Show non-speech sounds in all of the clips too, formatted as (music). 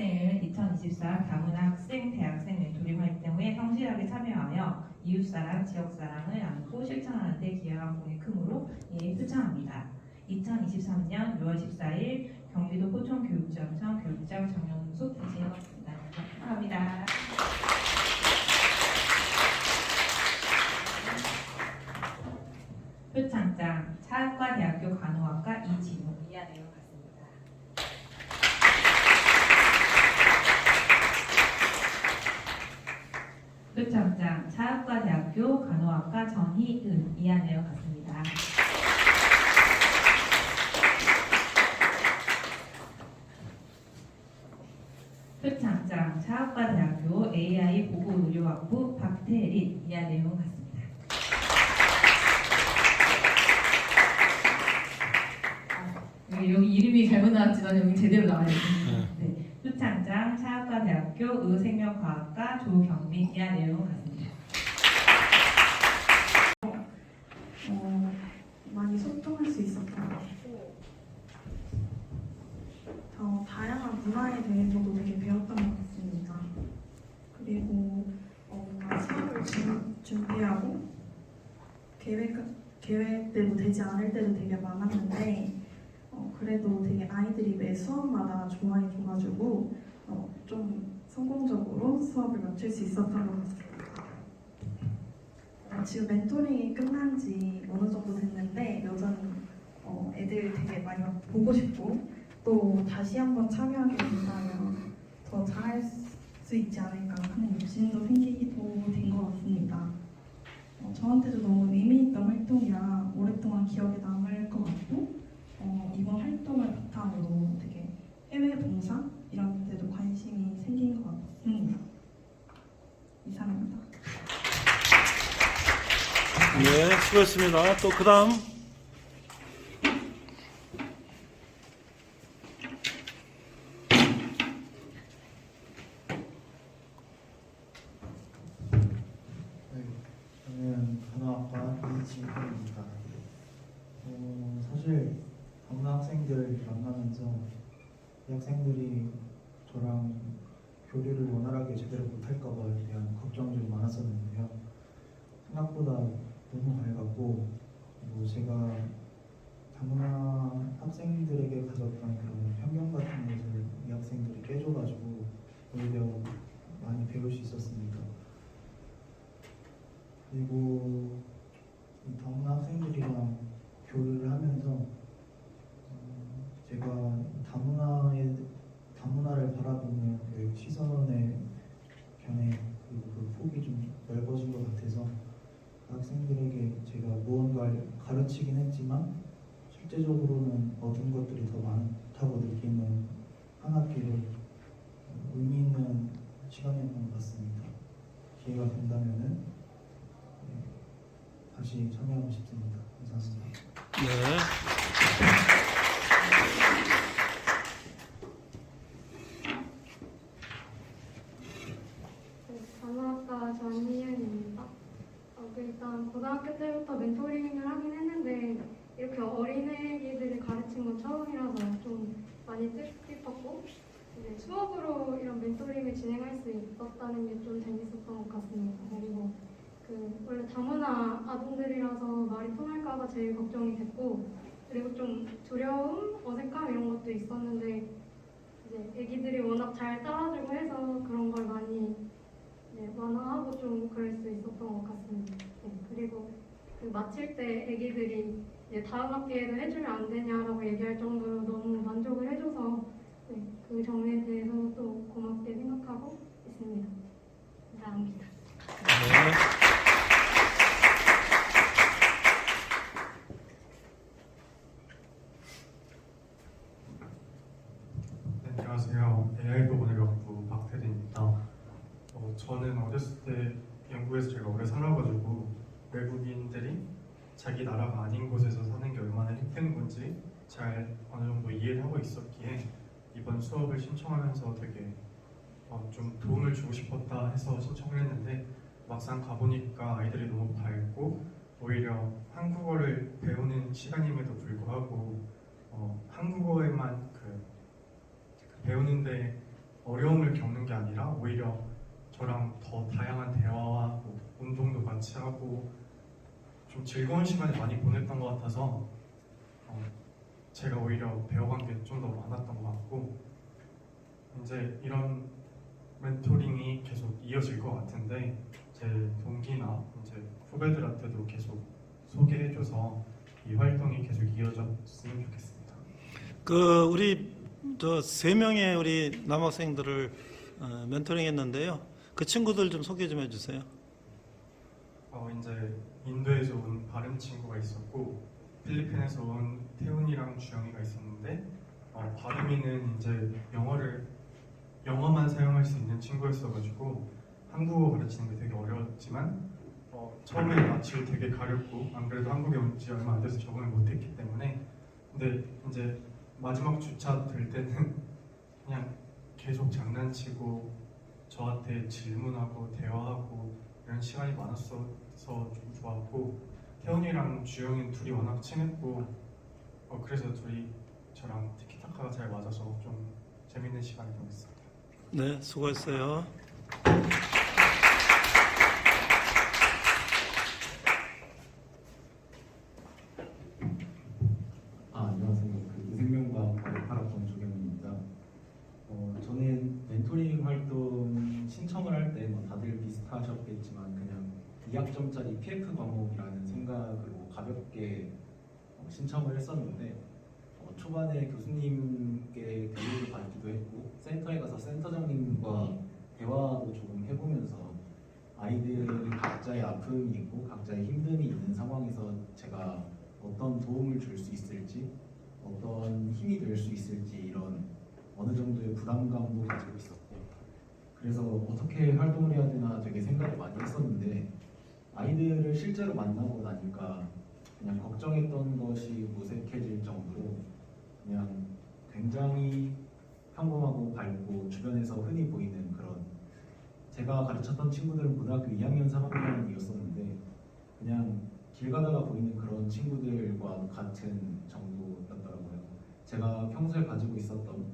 학생은 2024 다문화 학생 대학생 멘토링 활동에 성실하게 참여하여 이웃사랑, 지역사랑을 안고 실천하는 데 기여한 공이 크므로 이에 표창합니다. 2023년 6월 14일 경기도 포천교육지원청 교육장 정영숙 대신이었습니다. 축하합니다. 표창장 차학과 대학교 간호학과 이진우 이하 내용 같습니다. 표창장 차학과대학교 간호학과 전희은 이하내용 같습니다. 표창장 차학과대학교 AI 보호의료학부 박태린 이하내용 같습니다. 여기, 여기 이름이 잘못 나왔지만 여기 제대로 됩니다. 네. 표창장 차학과대학교 의생명과학과 조경민 이하 내용 같습니다. 어, 많이 소통할 수 있었던 것 같아요. 더 다양한 문화에 대해서도 되게 배웠던 것 같습니다. 그리고 어, 수업을 준- 준비하고 계획, 계획대로 되지 않을 때도 되게 많았는데 어, 그래도 되게 아이들이 매 수업마다 좋아해줘가지고 어, 좀 성공적으로 수업을 마칠 수 있었던 것 같습니다. 어, 지금 멘토링이 끝난 지 어느 정도 됐는데 여전히 어, 애들 되게 많이 보고 싶고 또 다시 한번 참여하게 된다면 더 잘할 수 있지 않을까 하는 욕심도 생기기도 된 것 같습니다. 어, 저한테도 너무 의미 있던 활동이라 오랫동안 기억에 남을 것 같고 어, 이번 활동을 바탕으로 되게 해외 봉사 이런 데도 관심이 생긴 것 같습니다. 이상입니다. 예, 수고했습니다. 또 그 다음. 네, 저는 간호학과 이진호입니다. 어, 사실 다문화 학생들 만나면서 이 학생들이 저랑 교류를 원활하게 제대로 못할까봐에 대한 걱정이 좀 많았었는데요. 생각보다 너무 밝았고 그리고 제가 다문화 학생들에게 가졌던 그런 편견 같은 것을 이 학생들이 깨줘가지고 오히려 많이 배울 수 있었습니다. 그리고 이 다문화 학생들이랑 교류를 하면서 어, 제가 다문화의 다문화를 바라보는 그 시선의 견해 그리고 그 폭이 좀 넓어진 것 같아서 그 학생들에게 제가 무언가를 가르치긴 했지만 실제적으로는 얻은 것들이 더 많다고 느끼는 한 학기를 어, 의미 있는 시간이었던 것 같습니다. 기회가 된다면은 네, 다시 참여하고 싶습니다. 감사합니다. 네. 네, 간호학과 전희윤입니다. 어, 그 일단 고등학교 때부터 멘토링을 하긴 했는데 이렇게 어린애기들을 가르친 건 처음이라서 좀 많이 뜻깊었고 이제 수업으로 이런 멘토링을 진행할 수 있었다는 게 좀 재밌었던 것 같습니다. 그리고 그 원래 다문화 아동들이라서 말이 통할까봐 제일 걱정이 됐고 그리고 좀 두려움, 어색함 이런 것도 있었는데 이제 애기들이 워낙 잘 따라주고 해서 그런 걸 많이 네, 완화하고 좀 그럴 수 있었던 것 같습니다. 네, 그리고 그 마칠 때 애기들이 이제 다음 학기에도 해주면 안 되냐라고 얘기할 정도로 너무 만족을 해줘서 네, 그 점에 대해서 또 고맙게 생각하고 있습니다. 감사합니다. 네. 네, 안녕하세요. AI 보건의학부 박태린입니다. 어, 저는 어렸을 때 영국에서 제가 오래 살아가지고 외국인들이 자기 나라가 아닌 곳에서 사는 게 얼마나 힘든 건지 잘 어느 정도 이해를 하고 있었기에 이번 수업을 신청하면서 되게 어, 좀 도움을 주고 싶었다 해서 신청을 했는데 막상 가보니까 아이들이 너무 밝고 오히려 한국어를 배우는 시간임에도 불구하고 어, 한국어에만 그 배우는데 어려움을 겪는 게 아니라 오히려 저랑 더 다양한 대화와 뭐 운동도 같이 하고 좀 즐거운 시간을 많이 보냈던 것 같아서 어, 제가 오히려 배워간 게 좀 더 많았던 것 같고 이제 이런 멘토링이 계속 이어질 것 같은데 제 동기나 이제 후배들한테도 계속 소개해줘서 이 활동이 계속 이어졌으면 좋겠습니다. 그 우리 저 세 명의 우리 남학생들을 어, 멘토링했는데요. 그 친구들 좀 소개 좀 해주세요. 어 이제 인도에서 온 바른 친구가 있었고 필리핀에서 온 태훈이랑 주영이가 있었는데 어, 바름이는 이제 영어를 영어만 사용할 수 있는 친구였어가지고 한국어 가르치는 게 되게 어려웠지만 어, 처음에 낯을 되게 가렸고 안 그래도 한국에 온 지 얼마 안 돼서 적응을 못했기 때문에 근데 이제 마지막 주차 될 때는 (laughs) 그냥 계속 장난치고 저한테 질문하고 대화하고 이런 시간이 많았어서 좀 좋았고 태훈이랑 주영이 둘이 워낙 친했고 어, 그래서 둘이 저랑 티키타카가 잘 맞아서 좀 재밌는 시간이 보냈습니다. 네, 수고했어요. 아, 안녕하세요. 그 생명과학과의 8학번 조경입니다. 어, 저는 멘토링 활동 신청을 할 때 뭐 다들 비슷하셨겠지만 그냥 2학점짜리 PF 과목이라는 생각으로 가볍게 어, 신청을 했었는데 어, 초반에 교수님께 대우를 받기도 했고 센터에 가서 센터장님과 대화도 조금 해보면서 아이들이 각자의 아픔이 있고 각자의 힘듦이 있는 상황에서 제가 어떤 도움을 줄 수 있을지 어떤 힘이 될 수 있을지 이런 어느 정도의 부담감도 가지고 있었고 그래서 어떻게 활동을 해야 되나 되게 생각을 많이 했었는데 아이들을 실제로 만나고 나니까 그냥 걱정했던 것이 무색해질 정도로 그냥 굉장히 평범하고 밝고 주변에서 흔히 보이는 그런 제가 가르쳤던 친구들은 고등학교 2학년 3학년이었었는데 그냥 길 가다가 보이는 그런 친구들과 같은 정도였더라고요. 제가 평소에 가지고 있었던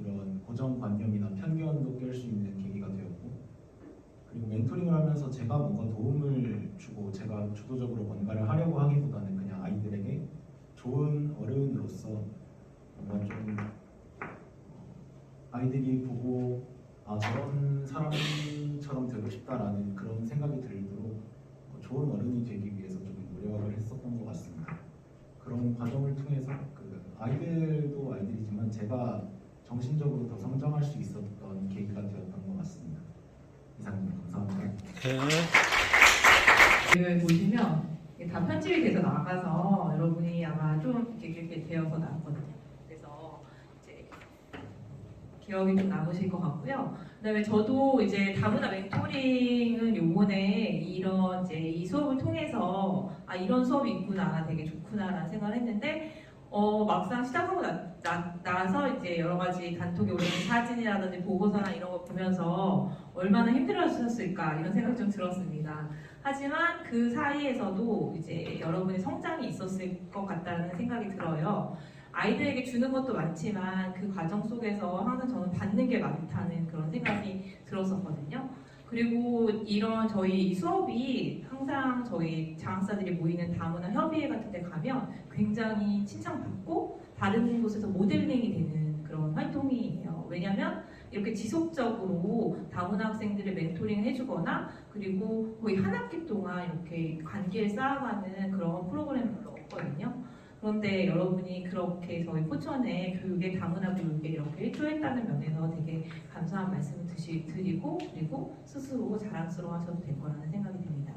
이런 고정관념이나 편견도 깰 수 있는 계기가 되었고 그리고 멘토링을 하면서 제가 뭔가 도움을 주고 제가 주도적으로 뭔가를 하려고 하기보다는 그냥 아이들에게 좋은 어른으로서 뭔가 좀 아이들이 보고 아 저런 사람처럼 되고 싶다라는 그런 생각이 들도록 좋은 어른이 되기 위해서 좀 노력을 했었던 것 같습니다. 그런 과정을 통해서 그 아이들도 아이들이지만 제가 정신적으로 더 성장할 수 있었던 계기가 되었던 것 같습니다. 이상입니다. 감사합니다. 네. 여기 보시면 다 편집이 돼서 나가서 여러분이 아마 좀 이렇게, 이렇게 되어서 나왔거든요. 그래서 이제 기억이 좀 남으실 것 같고요. 그다음에 저도 이제 다문화 멘토링은 요번에 이런 이제 이 수업을 통해서 아 이런 수업이 있구나 되게 좋구나라는 생각을 했는데 어 막상 시작하고 나, 나, 나서 이제 여러 가지 단톡에 올리는 사진이라든지 보고서나 이런 거 보면서 얼마나 힘들어하셨을까 이런 생각 좀 들었습니다. 하지만 그 사이에서도 이제 여러분의 성장이 있었을 것 같다는 생각이 들어요. 아이들에게 주는 것도 많지만 그 과정 속에서 항상 저는 받는 게 많다는 그런 생각이 들었었거든요. 그리고 이런 저희 수업이 항상 저희 장학사들이 모이는 다문화 협의회 같은 데 가면 굉장히 칭찬받고 다른 곳에서 모델링이 되는 그런 활동이에요. 왜냐하면 이렇게 지속적으로 다문화 학생들을 멘토링 해주거나 그리고 거의 한 학기 동안 이렇게 관계를 쌓아가는 그런 프로그램이 별로 없거든요. 그런데 여러분이 그렇게 저희 포천에 교육에 다문화 교육에 이렇게 일조했다는 면에서 되게 감사한 말씀을 드시, 드리고 그리고 스스로 자랑스러워 하셔도 될 거라는 생각이 듭니다.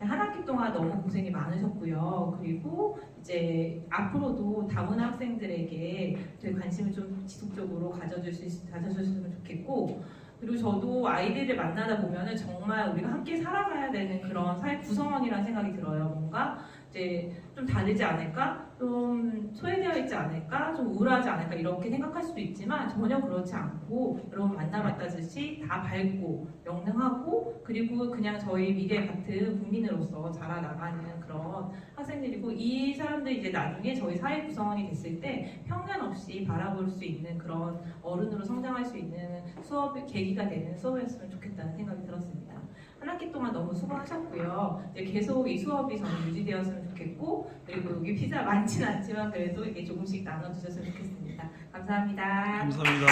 한 학기 동안 너무 고생이 많으셨고요. 그리고 이제 앞으로도 다문화 학생들에게 관심을 좀 지속적으로 가져주시, 가져주셨으면 좋겠고 그리고 저도 아이들을 만나다 보면은 정말 우리가 함께 살아가야 되는 그런 사회 구성원이라는 생각이 들어요. 뭔가 이제 좀 다르지 않을까, 좀 소외되어 있지 않을까, 좀 우울하지 않을까? 이렇게 생각할 수도 있지만 전혀 그렇지 않고 여러분 만나봤다듯이 다 밝고 영능하고 그리고 그냥 저희 미래 같은 국민으로서 자라나가는 그런 학생들이고 이 사람들 이제 나중에 저희 사회 구성원이 됐을 때 편견 없이 바라볼 수 있는 그런 어른으로 성장할 수 있는 수업 계기가 되는 수업이었으면 좋겠다는 생각이 들었습니다. 한 학기 동안 너무 수고하셨고요. 이제 계속 이 수업이 저는 유지되었으면 좋겠고 그리고 여기 피자 많지는 않지만 그래도 이게 조금씩 나눠주셨으면 좋겠습니다. 감사합니다. 감사합니다.